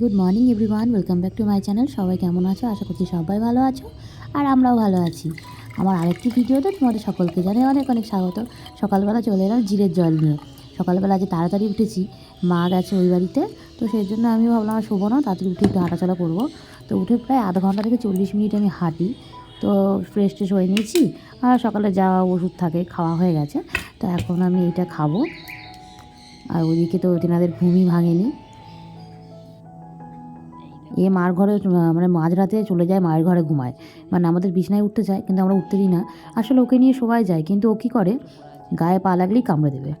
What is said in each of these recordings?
Good morning everyone welcome back to my channel সবাই কেমন আছো? আশা করছি সবাই ভালো আছো আর আমরাও ভালো আছি। আমার আরেকটি ভিডিওতে তোমাদের সকলকে জানাই অনেক অনেক স্বাগত। সকালবেলা চলে এলাম জিরের জল নিয়ে। সকালবেলা যে তাড়াতাড়ি উঠেছি, মা গেছে ওই বাড়িতে, তো সেই জন্য আমি ভাবলাম শোবো না, তাড়াতাড়ি উঠে একটু হাঁটাচলা করব। তো উঠে প্রায় আধ ঘণ্টা থেকে চল্লিশ মিনিট আমি হাঁটি। তো ফ্রেশ ট্রেশ হয়ে নিয়েছি আর সকালে যাওয়া ওষুধ থাকে খাওয়া হয়ে গেছে। তো এখন আমি এইটা খাব। আর ওদিকে তো তেনাদের ঘুমই ভাঙেনি। এ মার ঘরে মানে মাঝরাতে চলে যায়, মায়ের ঘরে ঘুমায়। মানে আমাদের বিছনায় উঠতে চায় কিন্তু আমরা উঠতে দিই না। আসলে ওকে নিয়ে সবাই যায়, কিন্তু ও কী করে? গায়ে পা লাগলেই কামড়ে দেবে।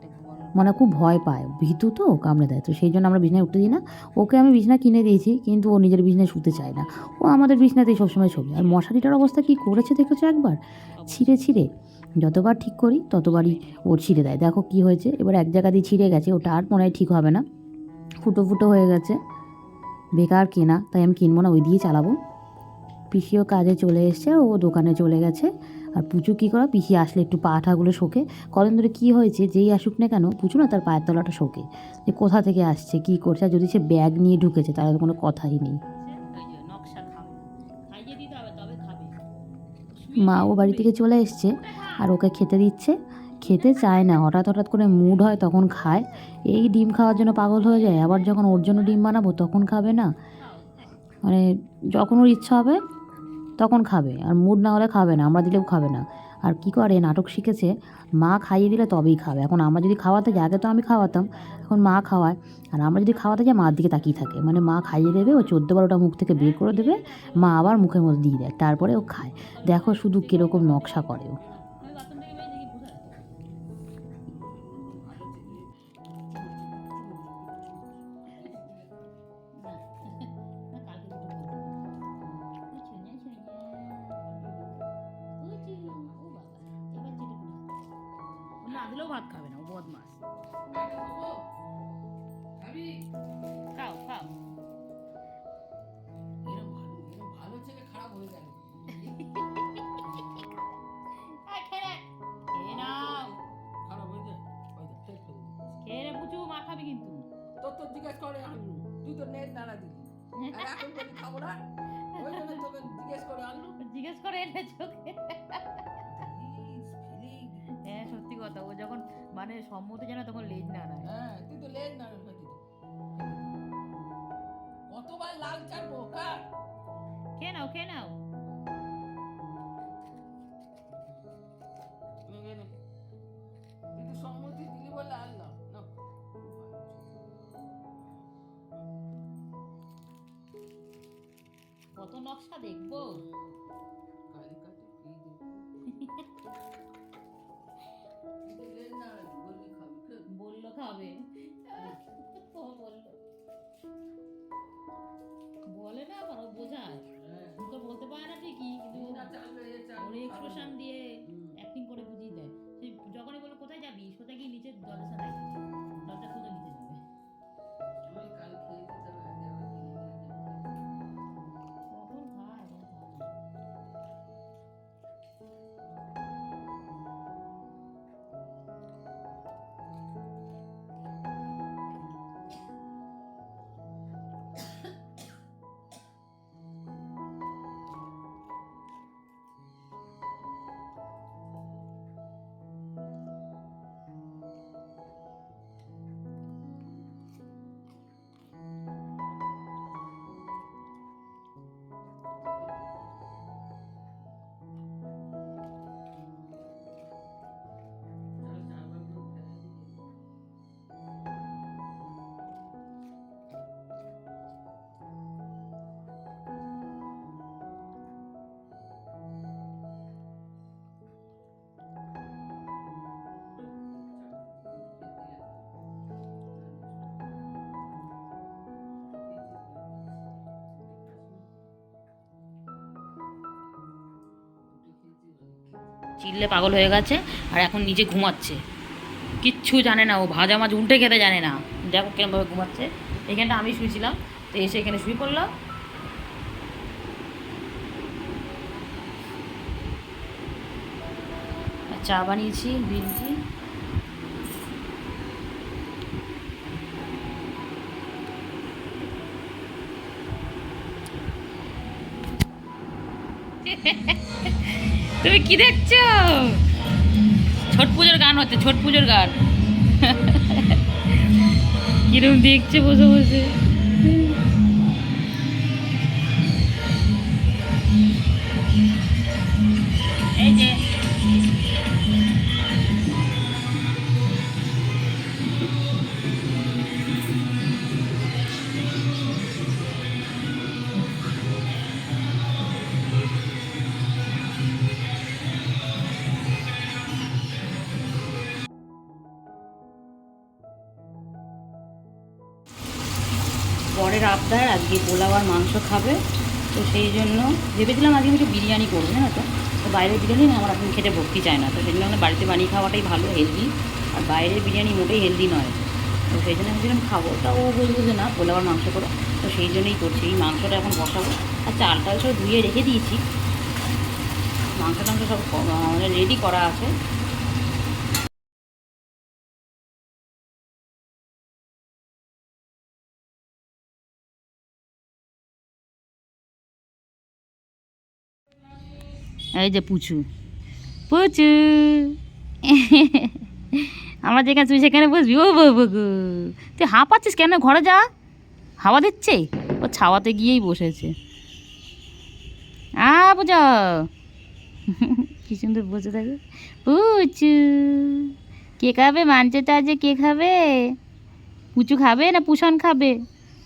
মানে খুব ভয় পায়। ভীতু তো, কামড়ে দেয়। তো সেই জন্য আমরা বিছনায় উঠতে দিই না। ওকে আমি বিছনা কিনে দিয়েছি, কিন্তু ও নিজের বিছনায় শুতে চায় না। ও আমাদের বিছনাতেই সবসময় ছবি আর মশারিটার অবস্থা কী করেছে দেখেছ একবার? ছিঁড়ে ছিঁড়ে। যতবার ঠিক করি, ততবারই ওর ছিঁড়ে দেয়। দেখো কী হয়েছে। এবার এক জায়গা দিয়ে ছিঁড়ে গেছে। ওটা আর মনে হয় ঠিক হবে না। ফুটো ফুটো হয়ে গেছে। বেকার কেনা, তাই আমি কিনবো না, ওই দিয়ে চালাবো। পিসিও কাজে চলে এসছে, ও দোকানে চলে গেছে। আর পুচু কী করে, পিসি আসলে একটু পা ঠাগুলো শোকে। কদিন ধরে কী হয়েছে, যেই আসুক না কেন, পুচু না তার পায়ের তলাটা শোকে। যে কোথা থেকে আসছে, কী করছে, আর যদি সে ব্যাগ নিয়ে ঢুকেছে, তাহলে তো কোনো কথাই নেই। মা ও বাড়ি থেকে চলে এসছে, আর ওকে খেতে দিচ্ছে। খেতে চায় না, হঠাৎ হঠাৎ করে মুড হয় তখন খায়। এই ডিম খাওয়ার জন্য পাগল হয়ে যায়, আবার যখন ওর জন্য ডিম বানাবো তখন খাবে না। মানে যখন ওর ইচ্ছা হবে তখন খাবে, আর মুড না হলে খাবে না, আমরা দিলেও খাবে না। আর কি করে, নাটক শিখেছে, মা খাইয়ে দিলে তবেই খাবে। এখন আমরা যদি খাওয়াতে যাই, আগে তো আমি খাওয়াতাম, এখন মা খাওয়ায়। আর আমরা যদি খাওয়াতে যাই, মার দিকে তাকিয়ে থাকে। মানে মা খাইয়ে দেবে, ও চোদ্দ বারোটা মুখ থেকে বের করে দেবে, মা আবার মুখের মধ্যে দিয়ে দেয়, তারপরে ও খায়। দেখো শুধু কীরকম নকশা করে ও। দিলেও ভাত খাবে না ও বদমাস খাও খাও খেয়ে পুচু মা খাবি কিন্তু তোর জিজ্ঞেস করে আনলু তুই তো নেট নাড়া দিলি আর এখন বলি খাব না ওই জন্য তোকে জিজ্ঞেস করে আনলু জিজ্ঞেস করে কে? কথা ও যখন মানে সম্মতি জানা তখন লেজ নাড়ায় হ্যাঁ তুই তো লেট না কতবার লাল চা বোকা? খেয়ে নাও খেয়ে নাও। তুই তো সম্মতি দিলি বলে আনলাম না। কত নকশা দেখব? হবে চিল্লে পাগল হয়ে গেছে আর এখন নিজে ঘুমাচ্ছে। কিচ্ছু জানে না, ও ভাজা মাছ উল্টে খেতে জানে না। দেখো কেমনভাবে ঘুমাচ্ছে। এখানটা আমি শুয়েছিলাম, তো এসে এখানে শুয়ে পড়লাম। চা বানিয়েছি গ্রিন তুমি কি দেখছ? ছট পুজোর গান হচ্ছে ছট পুজোর গান। কিরম দেখছে বসে বসে? বরের আবদার আজকে পোলাও আর মাংস খাবে। তো সেই জন্য ভেবেছিলাম আজকে আমি একটু বিরিয়ানি করব, জানো তো? তো বাইরের বিরিয়ানি না, আমার এখন খেতে ভক্তি চায় না। তো সেই জন্য বাড়িতে বানিয়ে খাওয়াটাই ভালো হেলদি আর বাইরের বিরিয়ানি মোটেই হেলদি নয়। তো সেই জন্য ভাবছিলাম খাব। তা ও বলব যে না, পোলাও আর মাংস করো। তো সেই জন্যই করছি। এই মাংসটা এখন বসাবো। আর চালটা সব ধুয়ে রেখে দিয়েছি। মাংস টাংস সব রেডি করা আছে। এই যে পুচু। পুচু। আমার যেখানে তুই সেখানে বসবি। ও বাবু গো। তুই হাঁ পাচ্ছিস কেন? ঘরে যা। হাওয়া দিচ্ছে? ও ছাওয়াতে গিয়েই বসেছে। আ বুঝা। কি সুন্দর বসে থাকে। পুচু। কে খাবে? মানছে যে কে খাবে? পুচু খাবে না পুষণ খাবে?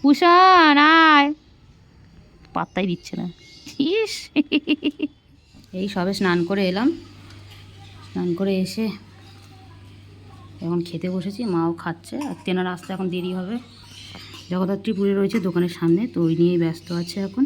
পুষণ আয়। পাত্তাই দিচ্ছে না। ইস। এই সবে স্নান করে এলাম। স্নান করে এসে এখন খেতে বসেছি, মাও খাচ্ছে। আর তেনার আসতে এখন দেরি হবে। জগদ্ধাত্রী পুরে রয়েছে দোকানের সামনে, তো ওই নিয়েই ব্যস্ত আছে এখন।